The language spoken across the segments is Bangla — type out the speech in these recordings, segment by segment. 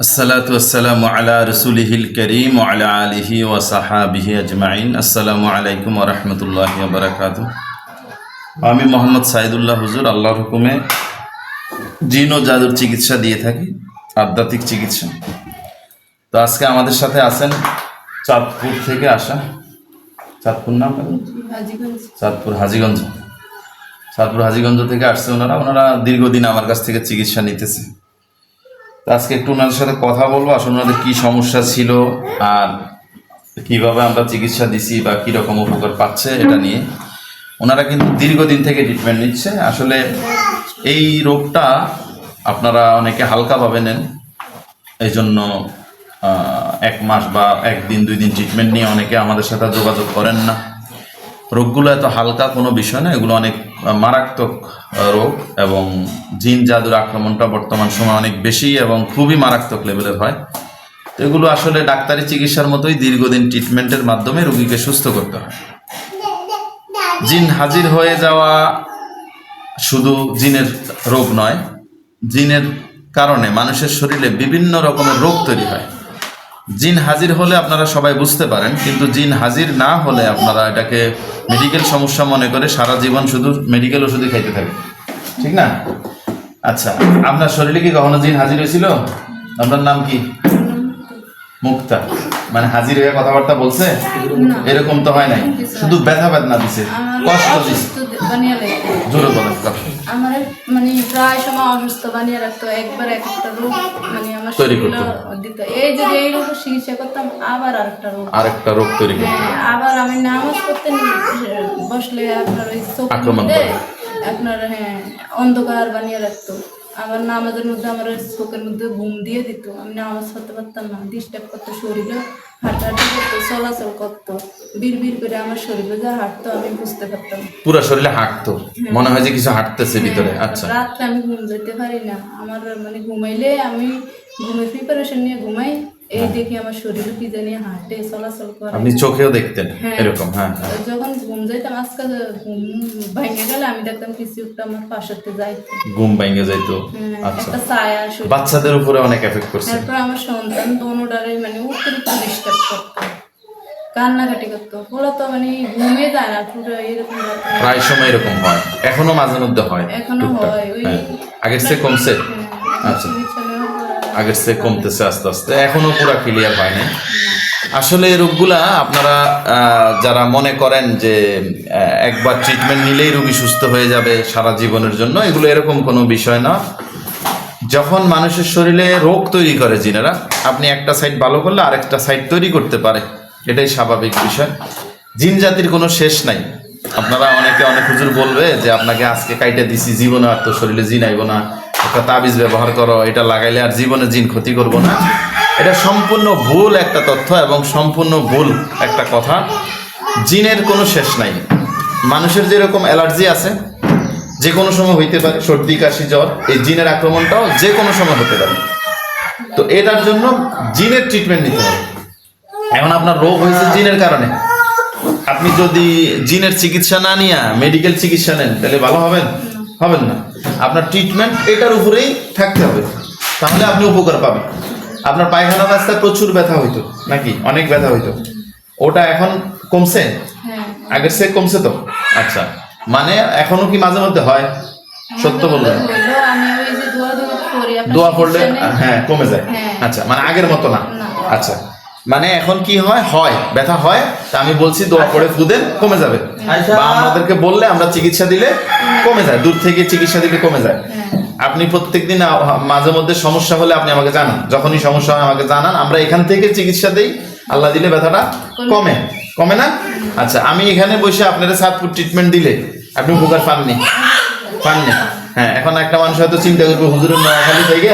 আসসালাতু আসসালাম আলা রসুলিহিল করিম আলা আলিহি ও সাহাবিহি আজমাইন। আসসালামু আলাইকুম রহমতুল্লাহ বারাকাত আমি মোহাম্মদ সাইদুল্লাহ হুজুর, আল্লাহর হুকুমে জিন ও জাদুর চিকিৎসা দিয়ে থাকি, আধ্যাত্মিক চিকিৎসা। তো আজকে আমাদের সাথে আছেন চাঁদপুর থেকে আসা। চাঁদপুর নাম চাঁদপুর হাজিগঞ্জ। চাঁদপুর হাজিগঞ্জ থেকে আসছে ওনারা। ওনারা দীর্ঘদিন আমার কাছ থেকে চিকিৎসা নিতেছে। আজকে একটু ওনাদের সাথে কথা বলব, আসলে ওনাদের কি সমস্যা ছিল আর কীভাবে আমরা চিকিৎসা দিছি বা কি রকম উপকার পাচ্ছে এটা নিয়ে। ওনারা কিন্তু দীর্ঘদিন থেকে ট্রিটমেন্ট নিচ্ছে। আসলে এই রোগটা আপনারা অনেকে হালকাভাবে নেন এই জন্য এক মাস বা একদিন, দুই দিন ট্রিটমেন্ট নিয়ে অনেকে আমাদের সাথে যোগাযোগ করেন না। রোগগুলো এত হালকা কোনো বিষয় না, এগুলো অনেক মারাত্মক রোগ এবং জিন জাদুর আক্রমণটা বর্তমান সময় অনেক বেশি এবং খুবই মারাত্মক লেভেলের হয়। তো এগুলো আসলে ডাক্তারি চিকিৎসার মতোই দীর্ঘদিন ট্রিটমেন্টের মাধ্যমে রোগীকে সুস্থ করতে হয়। জিন হাজির হয়ে যাওয়া শুধু জিনের রোগ নয়, জিনের কারণে মানুষের শরীরে বিভিন্ন রকমের রোগ তৈরি হয়। জিন হাজির হলে আপনারা সবাই বুঝতে পারেন, কিন্তু জিন হাজির না হলে আপনারা এটাকে মেডিকেল সমস্যা মনে করে সারা জীবন শুধু মেডিকেল ওষুধই খাইতে থাকে ঠিক না? আচ্ছা আপনার শরীরে কি কখনো জিন হাজির হয়েছিল? আপনার নাম কি? মুক্তা। মানে হাজির হয়ে কথাবার্তা বলছে? এরকম তো হয় নাই। শুধু ব্যথা বেদনা দিছে কষ্ট দিছে। জোরে আমার মানে প্রায় সময় অসুস্থ বানিয়ে রাখতো একবার একটা রোগ মানে আমার তৈরি করতো। দিত। এই যে এই রোগের চিকিৎসা করতাম আবার আরেকটা রোগ। আরেকটা রোগ তৈরি করতে। হ্যাঁ, আবার আমি নামাজ নি- বসলে আপনার ওই করে। আপনার হ্যাঁ অন্ধকার বানিয়ে রাখতো। আবার নামাজের মধ্যে আমার চোখের মধ্যে ঘুম দিয়ে দিত। আমি নামাজ পড়তে পারতাম না ডিস্টার্ব করতো শরীরে হাঁটাহাঁটি করতো চলাচল করতো বিড় বিড় করে আমার শরীরে যা হাঁটতো আমি বুঝতে পারতাম। পুরো শরীরে হাঁটতো? মনে হয় যে কিছু হাঁটতেছে ভিতরে আচ্ছা। রাত্রে আমি ঘুম যেতে পারি না। আমার মানে ঘুমাইলে আমি ঘুমের প্রিপারেশন নিয়ে ঘুমাই এই দেখি আমার শরীরে কি জানি হাঁটে চলাচল করে। আপনি চোখেও দেখতেন হ্যাঁ। এরকম হ্যাঁ যখন ঘুম যাইতাম আজকে ঘুম ভেঙে গেলে আমি দেখতাম কিছু একটা আমার পাশেতে যাই ঘুম ভেঙে যাইতো? আচ্ছা। একটা ছায়া বাচ্চাদের উপরে অনেক এফেক্ট করছে। তারপর আমার সন্তান দোনোটারে মানে অতিরিক্ত ডিস্টার্ব করতো কান্নাকাটি করতো। ওরা তো মানে ঘুমে যায় না পুরো এরকম প্রায় সময় এরকম হয়। এখনও মাঝে মধ্যে হয় এখনও হয় ওই হ্যাঁ। আগের চেয়ে কমছে? আচ্ছা। আগের চেয়ে কমতেছে আস্তে আস্তে। এখনও পুরো ক্লিয়ার হয় না আসলে এই রোগগুলা আপনারা যারা মনে করেন যে একবার ট্রিটমেন্ট নিলেই রোগী সুস্থ হয়ে যাবে সারা জীবনের জন্য, এগুলো এরকম কোনো বিষয় না। যখন মানুষের শরীরে রোগ তৈরি করে জিনেরা, আপনি একটা সাইড ভালো করলে আরেকটা সাইড তৈরি করতে পারে। এটাই স্বাভাবিক বিষয়। জিন জাতির কোনো শেষ নাই। আপনারা অনেকে অনেক হুজুর বলবে যে, আপনাকে আজকে কাইটা দিছি, জীবনে আর তো শরীরে জিন আইব না। তাবিজ ব্যবহার করো, এটা লাগাইলে আর জীবনে জিন ক্ষতি করব না। এটা সম্পূর্ণ ভুল একটা তথ্য এবং সম্পূর্ণ ভুল একটা কথা। জিনের কোনো শেষ নাই। মানুষের যেরকম অ্যালার্জি আছে, যে কোনো সময় হইতে পারে, সর্দি, কাশি, জ্বর, এই জিনের আক্রমণটাও যে কোনো সময় হতে পারে। তো এটার জন্য জিনের ট্রিটমেন্ট নিতে হবে। এখন আপনার রোগ হয়েছে জিনের কারণে। আপনি যদি জিনের চিকিৎসা না নিয়ে মেডিকেল চিকিৎসা নেন, তাহলে ভালো হবেন? হবেন না। আপনার ট্রিটমেন্ট এটার উপরেই থাকতে হবে। তাহলে আপনি উপকার পাবেন। আপনার পায়খানা রাস্তায় প্রচুর ব্যথা হইতো নাকি? অনেক ব্যথা হইতো। ওটা এখন কমছে? হ্যাঁ। আগের চেয়ে কমছে তো? আচ্ছা। মানে এখনও কি মাঝে মধ্যে হয়? সত্য যে দোয়া পড়লে হ্যাঁ কমে যায়। হ্যাঁ। আচ্ছা মানে আগের মতো না? না। আচ্ছা। মানে এখন কি হয়? হয়। ব্যথা হয়। তা আমি বলছি দোয়া পড়ে ফুদেন কমে যাবে। বা আমাদেরকে বললে আমরা চিকিৎসা দিলে কমে যায় দূর থেকে চিকিৎসা দিলে কমে যায়। আপনি প্রত্যেকদিন মাঝে মধ্যে সমস্যা হলে আপনি আমাকে জানান। যখনই সমস্যা হয় আমাকে জানান। আমরা এখান থেকে চিকিৎসা দিই আল্লাহ দিলে ব্যথাটা কমে। কমে। না? আচ্ছা আমি এখানে বসে আপনারা সাতপুর ট্রিটমেন্ট দিলে। আপনি উপকার পাননি। পাননি। হ্যাঁ এখন একটা মানুষ হয়তো চিন্তা করবে হুজুরের নোয়াখালী থেকে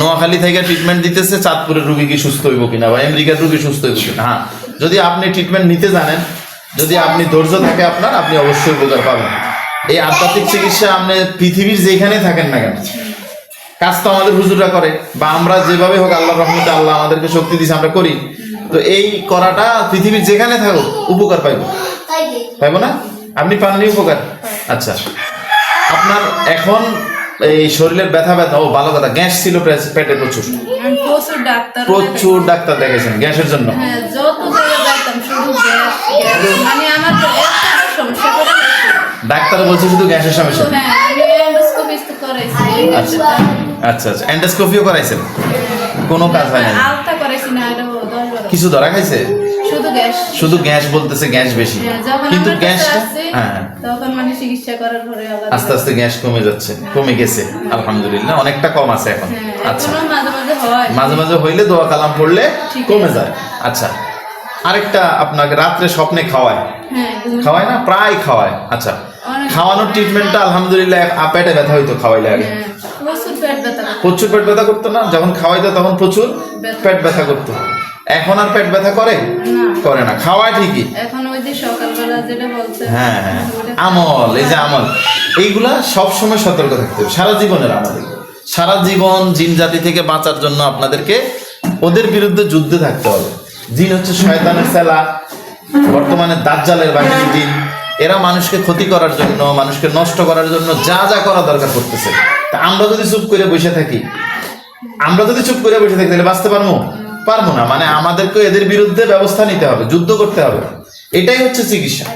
নোয়াখালী থেকে ট্রিটমেন্ট দিতেছে চাঁদপুরের রুগী কি সুস্থ হইব কিনা বা আমেরিকার রুগী সুস্থ হইব কিনা? হ্যাঁ যদি আপনি ট্রিটমেন্ট নিতে জানেন যদি আপনি ধৈর্য থাকে আপনার আপনি অবশ্যই উপকার পাবেন। এই আধ্যাত্মিক চিকিৎসা আপনি পৃথিবীর যেখানে থাকেন না কেন কাজ তো আমাদের হুজুররা করে বা আমরা যেভাবে হোক আল্লাহ রহমতে আল্লাহ আমাদেরকে শক্তি দিছে আমরা করি। তো এই করাটা পৃথিবীর যেখানে থাকুক উপকার পাইব। পাইব না? আপনি পাননি উপকার? আচ্ছা। আপনার এখন এই শরীরের ব্যথা ব্যথা ও ভালো কথা গ্যাস ছিল পেটে প্রচুর। প্রচুর ডাক্তার প্রচুর ডাক্তার দেখেছেন গ্যাসের জন্য। হ্যাঁ শুধু গ্যাস মানে আমার সমস্যা ডাক্তার বলছে শুধু গ্যাসের সমস্যা। হ্যাঁ আচ্ছা আচ্ছা এন্ডোস্কোপিও করাইছেন? কোনো কাজ হয় না আলতা করাইছি না এটা কিছু ধরা খাইছে? শুধু গ্যাস। শুধু গ্যাস বলতেছে গ্যাস বেশি। হ্যাঁ, কিন্তু গ্যাসটা হ্যাঁ হ্যাঁ। তখন মানে চিকিৎসা করার পরে আস্তে আস্তে গ্যাস কমে যাচ্ছে কমে গেছে আলহামদুলিল্লাহ। অনেকটা কম আছে এখন। হ্যাঁ আচ্ছা। মাঝে মাঝে হয়। মাঝে মাঝে হইলে দোয়া কালাম পড়লে কমে যায়। আচ্ছা। আরেকটা আপনাকে রাত্রে স্বপ্নে খাওয়ায়। হ্যাঁ খাওয়ায় না? প্রায় খাওয়ায়। আচ্ছা। খাওয়ানোর ট্রিটমেন্টটা আলহামদুলিল্লাহ পেটে ব্যথা হইতো খাওয়াইলে আগে। হ্যাঁ, প্রচুর পেট ব্যথা করতো না? যখন খাওয়াইতো তখন প্রচুর পেট ব্যথা করতো। এখন আর পেট ব্যথা করে? করে না। খাওয়ায় ঠিকই। এখন ওই যে সকালবেলা যেটা বলছে হ্যাঁ হ্যাঁ। আমল এই যে আমল। এইগুলা সবসময় সতর্ক থাকতে হবে। সারা জীবনের আমাদের সারা জীবন জিন জাতি থেকে বাঁচার জন্য আপনাদেরকে ওদের বিরুদ্ধে যুদ্ধে থাকতে হবে। জিন হচ্ছে শয়তানের সেলা, বর্তমানে দাজ্জালের বাহিনী জিন। এরা মানুষকে ক্ষতি করার জন্য, মানুষকে নষ্ট করার জন্য যা যা করা দরকার করতেছে। তা আমরা যদি চুপ করে বসে থাকি, আমরা যদি চুপ করে বসে থাকি, তাহলে বাঁচতে পারব? পারব না। মানে আমাদেরকে এদের বিরুদ্ধে ব্যবস্থা নিতে হবে, যুদ্ধ করতে হবে। এটাই হচ্ছে চিকিৎসা।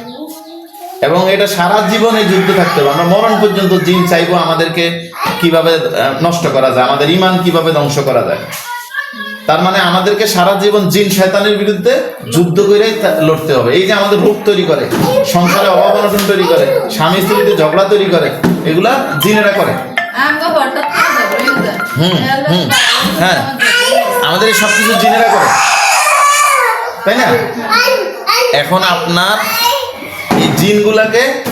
এবং এটা সারা জীবনে যুদ্ধ থাকতে হবে। আমরা মরণ পর্যন্ত জিন চাইব আমাদেরকে কীভাবে নষ্ট করা যায়, আমাদের ইমান কীভাবে ধ্বংস করা যায়। তার মানে আমাদেরকে সারা জীবন জিন শয়তানের বিরুদ্ধে যুদ্ধ করে লড়তে হবে। এই যে আমাদের রোগ তৈরি করে সংসারে অভাব অনটন তৈরি করে স্বামী স্ত্রীতে ঝগড়া তৈরি করে এগুলা জিনেরা করে। হুম, হুম, হ্যাঁ। আমাদের এই সব কিছু জিনেরা করে। তাই না? এখন আপনার এই জিনগুলাকে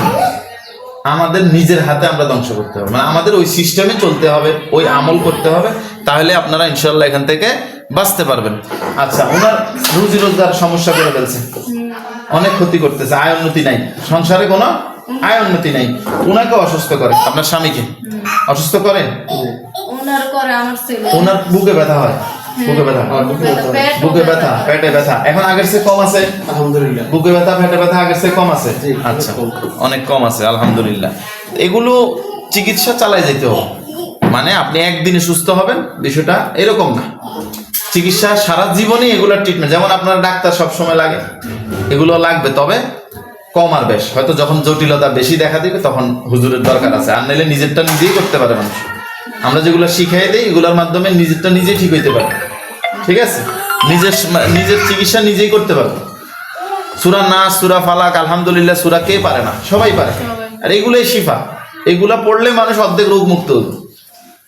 আমাদের নিজের হাতে আমরা ধ্বংস করতে হবে। মানে আমাদের ওই সিস্টেমে চলতে হবে ওই আমল করতে হবে। তাহলে আপনারা ইনশাল্লাহ এখান থেকে বাঁচতে পারবেন। আচ্ছা ওনার রুজি রোজগার সমস্যা করে ফেলছে। অনেক ক্ষতি করতেছে আয় উন্নতি নাই। সংসারে কোনো আয় উন্নতি নাই। ওনাকে অসুস্থ করে। আপনার স্বামীকে? অসুস্থ করে? ওনার করে আমার ছেলে। ওনার বুকে ব্যথা হয়। বুকে ব্যথা হ্যাঁ, বুকে ব্যথা, বুকে ব্যথা পেটে ব্যথা। এখন আগের চেয়ে কম আছে? আলহামদুলিল্লাহ। বুকে ব্যথা পেটে ব্যথা আগের চেয়ে কম আছে? জি, আচ্ছা। অনেক কম আছে আলহামদুলিল্লাহ। এগুলো চিকিৎসা চালাই যেতে হবে। মানে আপনি একদিনে সুস্থ হবেন বিষয়টা এরকম না। চিকিৎসা সারা জীবনই এগুলোর ট্রিটমেন্ট যেমন আপনার ডাক্তার সব সময় লাগে এগুলো লাগবে তবে কম আর বেশ। হয়তো যখন জটিলতা বেশি দেখা দিবে তখন হুজুরের দরকার আছে। আর নাইলে নিজেরটা নিজেই করতে পারে মানুষ। আমরা যেগুলো শিখাই দিই এগুলোর মাধ্যমে নিজেরটা নিজেই ঠিক হইতে পারে। ঠিক আছে? নিজের নিজের চিকিৎসা নিজেই করতে পারে। সুরা না সুরা ফালাক আলহামদুলিল্লাহ সুরা কে পারে না? সবাই পারে। আর এগুলোই শিফা। এগুলা পড়লে মানুষ অর্ধেক রোগ মুক্ত হতো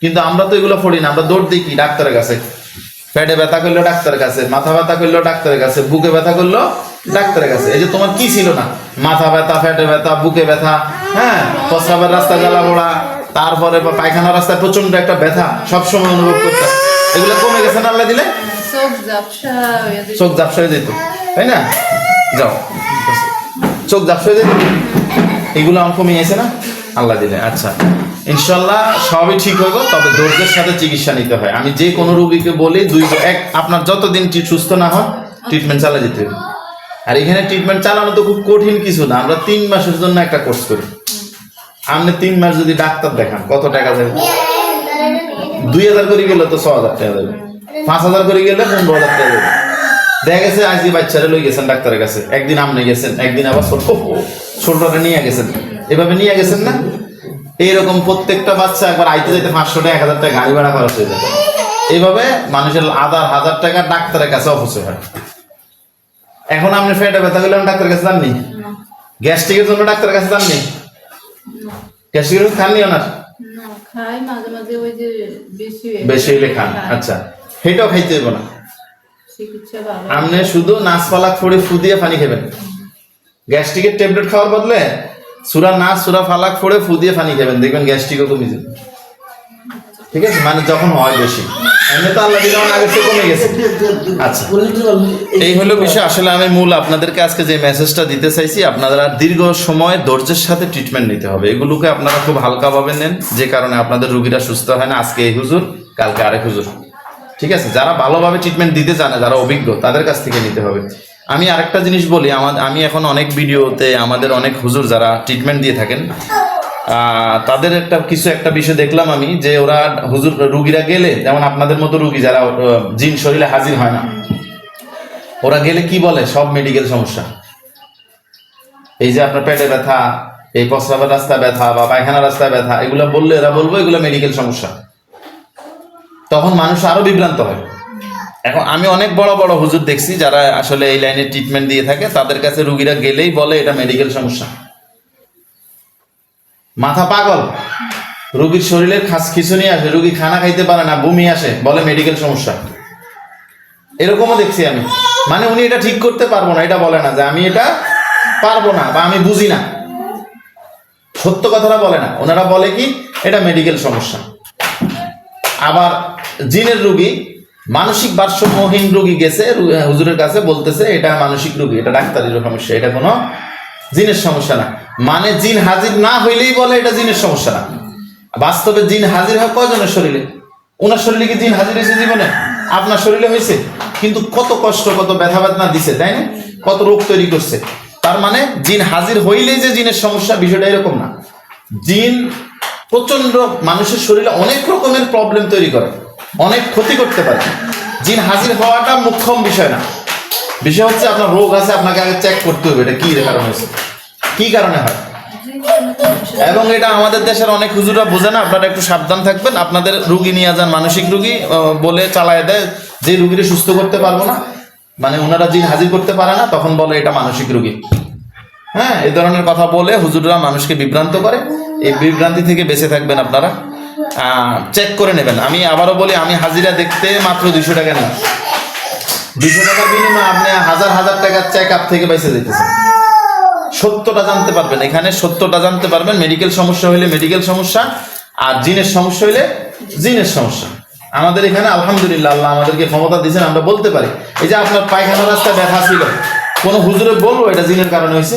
কিন্তু আমরা তো এগুলো পড়ি না আমরা দৌড় দিই কি ডাক্তারের কাছে। পেটে ব্যথা করল ডাক্তারের কাছে মাথা ব্যথা করল ডাক্তারের কাছে বুকে ব্যথা করল ডাক্তারের কাছে। এই যে তোমার কি ছিল না? মাথা ব্যথা পেটে ব্যথা বুকে ব্যথা হ্যাঁ? প্রস্রাবের রাস্তায় জ্বালা পোড়া তারপরে পায়খানা রাস্তায় প্রচণ্ড একটা ব্যথা সবসময় অনুভব করতে। এগুলো কমে গেছে না আল্লাহ দিলে? হয়ে। চোখ ঝাপসা হয়ে যেত। তাই না? যাও। চোখ ঝাপসা হয়ে যেত। এগুলো আমার কমে গেছে না? আল্লাহ দিলে আচ্ছা। ইনশাল্লাহ সবই ঠিক হইব, তবে ধৈর্যের সাথে চিকিৎসা নিতে হয়। আমি যে কোনো রোগীকে বলি, দুই এক, আপনার যতদিন সুস্থ না হন ট্রিটমেন্ট চালা যেতে হবে। আর এখানে ট্রিটমেন্ট চালানো তো খুব কঠিন কিছু না, আমরা তিন মাসের জন্য একটা কোর্স করি। আপনি তিন মাস যদি ডাক্তার দেখান, কত টাকা যাবে দুই হাজার করে গেলে তো ছ হাজার টাকা দেবে। পাঁচ হাজার করে গেলে পনেরো হাজার টাকা দেবে। দেখা গেছে, আজ এই বাচ্চারা লই গেছেন ডাক্তারের কাছে। একদিন আপনি গেছেন, একদিন আবার ছোট ছোটটা নিয়ে গেছেন। এভাবে নিয়ে গেছেন না? এইরকম প্রত্যেকটা বাচ্চা একবার আইতে যেতে পাঁচশো টাকা এক হাজার টাকা গাড়ি ভাড়া খরচ হয়ে যাবে। এইভাবে মানুষের হাজার হাজার টাকা ডাক্তারের কাছে অপচয় হয়। এখন আপনি ফেটে ব্যথা করলে ডাক্তারের কাছে যাননি? গ্যাস্ট্রিকের জন্য ডাক্তারের কাছে যাননি? গ্যাস্ট্রিকের ওষুধ খাননি ওনার? বেশি হইলে খান আচ্ছা। সেটাও খাইতে দেবো না। আপনি শুধু নাচপালা ফড়ে ফু দিয়ে পানি খাবেন। গ্যাস্ট্রিকের ট্যাবলেট খাওয়ার বদলে সুরা নাচ সুরা ফালাক ফোড়ে ফু দিয়ে পানি খাবেন দেখবেন গ্যাস্ট্রিকও কমে যাবে। ঠিক আছে? মানে যখন হয় বেশি। এমনি তো আল্লাহ দিলাম আগে থেকে কমে গেছে। আচ্ছা। এই হলো বিষয়। আসলে আমি মূল আপনাদেরকে আজকে যে মেসেজটা দিতে চাইছি আপনারা দীর্ঘ সময় ধৈর্যের সাথে ট্রিটমেন্ট নিতে হবে। এগুলোকে আপনারা খুব হালকাভাবে নেন, যে কারণে আপনাদের রুগীরা সুস্থ হয় না। আজকে এই হুজুর, কালকে আরেক হুজুর। ঠিক আছে? যারা ভালোভাবে ট্রিটমেন্ট দিতে জানে, যারা অভিজ্ঞ, তাদের কাছ থেকে নিতে হবে। আমি আরেকটা জিনিস বলি, আমার আমি এখন অনেক ভিডিওতে আমাদের অনেক হুজুর যারা ট্রিটমেন্ট দিয়ে থাকেন তাদের একটা কিছু একটা বিষয় দেখলাম আমি, যে ওরা হুজুর রুগীরা গেলে, যেমন আপনাদের মতো রুগী যারা জিন শরীরে হাজির হয় না, ওরা গেলে কি বলে? সব মেডিকেল সমস্যা। এই যে আপনার পেটে ব্যথা, এই প্রস্রাবের রাস্তায় ব্যথা বা পায়খানা রাস্তায় ব্যথা, এগুলো বললে এরা বলব, এগুলো মেডিকেল সমস্যা। তখন মানুষ আরও বিভ্রান্ত হয়। এখন আমি অনেক বড় বড় হুজুর দেখছি যারা আসলে এই লাইনে ট্রিটমেন্ট দিয়ে থাকে, তাদের কাছে রুগীরা গেলেই বলে এটা মেডিকেল সমস্যা। মাথা পাগল। রুগীর শরীরের খাস খিচুনি আসে, রুগী খানা খাইতে পারে না, বমি আসে, বলে মেডিকেল সমস্যা। এরকমও দেখছি আমি। মানে উনি এটা ঠিক করতে পারব না, এটা বলে না যে আমি এটা পারব না বা আমি বুঝি না। সত্য কথাটা বলে না। ওনারা বলে কি, এটা মেডিকেল সমস্যা। আবার জিনের রুগী মানসিক ভারসাম্যহীন রোগী গেছে হুজুরের কাছে বলতেছে, এটা মানসিক রোগী, এটা ডাক্তারের সমস্যা এটা কোনো জিনের সমস্যা না। মানে জিন হাজির না হইলেই বলে এটা জিনের সমস্যা না। বাস্তবে জিন হাজির হয় কয়জনের শরীরে? ওনার শরীরে কি জিন হাজির হয়েছে জীবনে? আপনার শরীরে হয়েছে। কিন্তু কত কষ্ট, কত ব্যথা বেদনা দিছে, তাই না? কত রোগ তৈরি করছে। তার মানে জিন হাজির হইলেই যে জিনের সমস্যা, বিষয়টা এরকম না। জিন প্রচণ্ড মানুষের শরীরে অনেক রকমের প্রবলেম তৈরি করে। অনেক ক্ষতি করতে পারে। জিন হাজির হওয়াটা মুখ্যম বিষয় না। বিষয় হচ্ছে আপনার রোগ আছে, আপনাকে আগে চেক করতে হবে এটা কি কারণে হয়েছে। কি কারণে হয়? এবং এটা আমাদের দেশের অনেক হুজুরা বোঝে না, আপনারা একটু সাবধান থাকবেন। আপনাদের রুগী নিয়ে যান, মানসিক রুগী বলে চালায় দেয়, যে রুগীরে সুস্থ করতে পারব না মানে ওনারা জিন হাজির করতে পারে না, তখন বলে এটা মানসিক রুগী। হ্যাঁ এ ধরনের কথা বলে হুজুররা মানুষকে বিভ্রান্ত করে। এই বিভ্রান্তি থেকে বেঁচে থাকবেন আপনারা। চেক করে নেবেন। আমি আবারও বলি, আমি হাজিরা দেখতে মাত্র দুইশো টাকা নিই। দুইশো টাকার বিনিময়ে আপনি হাজার হাজার টাকার চেক আপ থেকে বেঁচে যেতেছেন সত্যটা জানতে পারবেন। এখানে সত্যটা জানতে পারবেন। মেডিকেল সমস্যা হইলে মেডিকেল সমস্যা, আর জিনের সমস্যা হইলে জিনের সমস্যা। আমাদের এখানে আলহামদুলিল্লাহ আল্লাহ আমাদেরকে ক্ষমতা দিয়েছেন, আমরা বলতে পারি। এই যে আপনার পায়খানা রাস্তায় ব্যথা ছিল, কোনো হুজুরে বলব এটা জিনের কারণে হয়েছে?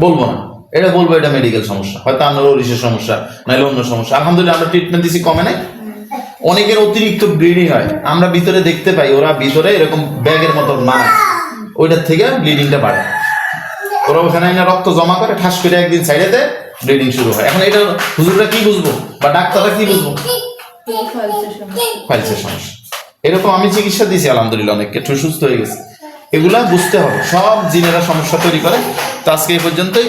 বলব না। এটা বলব, এটা মেডিকেল সমস্যা। হয়তো আপনার ওরিসের সমস্যা নাহলে অন্য সমস্যা। আলহামদুলিল্লাহ, আমরা ট্রিটমেন্ট দিছি কমে নাই। অনেকের অতিরিক্ত ব্লিডিং হয়। আমরা ভিতরে দেখতে পাই, ওরা ভিতরে এরকম ব্যাগের মতো মানায় ওইটার থেকে ব্লিডিংটা বাড়ে। ওরা ওখানে রক্ত জমা করে, ঠাস করে একদিন সাইডে দেয় ব্লিডিং শুরু হয়। এখন এটা হুজুররা কি বুঝব? বা ডাক্তাররা কি বুঝব? ফাইলসের সমস্যা। এরকম আমি চিকিৎসা দিয়েছি আলহামদুলিল্লাহ, অনেককে। সুস্থ হয়ে গেছে। এগুলা বুঝতে হবে। সব জিনেরা সমস্যা তৈরি করে। তো আজকে এই পর্যন্তই।